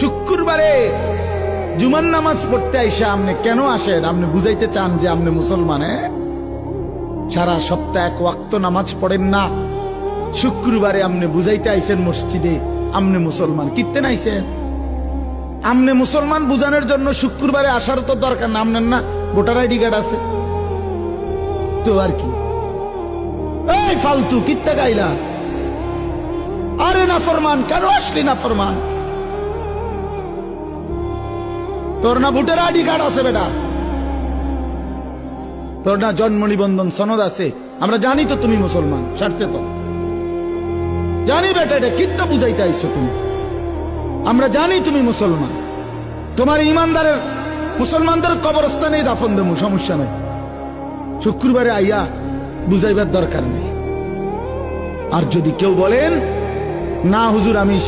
শুক্রবারে জুমান নামাজ পড়তে আইসা আপনি কেন আসেন? আপনি বুঝাইতে চান যে আপনি মুসলমান? সারা সপ্তাহ এক ওয়াক্ত নামাজ পড়েন না। শুক্রবারে আপনি বুঝাইতে আইসেন মসজিদে, আপনি মুসলমান। কিত্তেন আইছেন আমনে মুসলমান বুঝানোর জন্য শুক্রবারে আসার তো দরকার না আপনার না, ভোটার আইডি কার্ড আছে। তো আর কি? ফালতু, কিত্তা গাইলা? আরে না ফরমান কেন আসলি না ফরমান তোর না ভোটার আইডি কার্ড আছে বেটা। তোর না জন্ম নিবন্ধন সনদ আছে। আমরা জানি তো তুমি মুসলমান, সারছে তো। জানি বেটা এটা কিত্তা বুঝাইতে আইছো তুমি। আমরা জানি তুমি মুসলমান। তোমার ইমানদারের, মুসলমানদের কবরস্থানে দাফন দেবো, সমস্যা নাই। শুক্রবারে আইয়া বুঝাইবার দরকার নেই। আর যদি কেউ বলেন, না হুজুর, আমি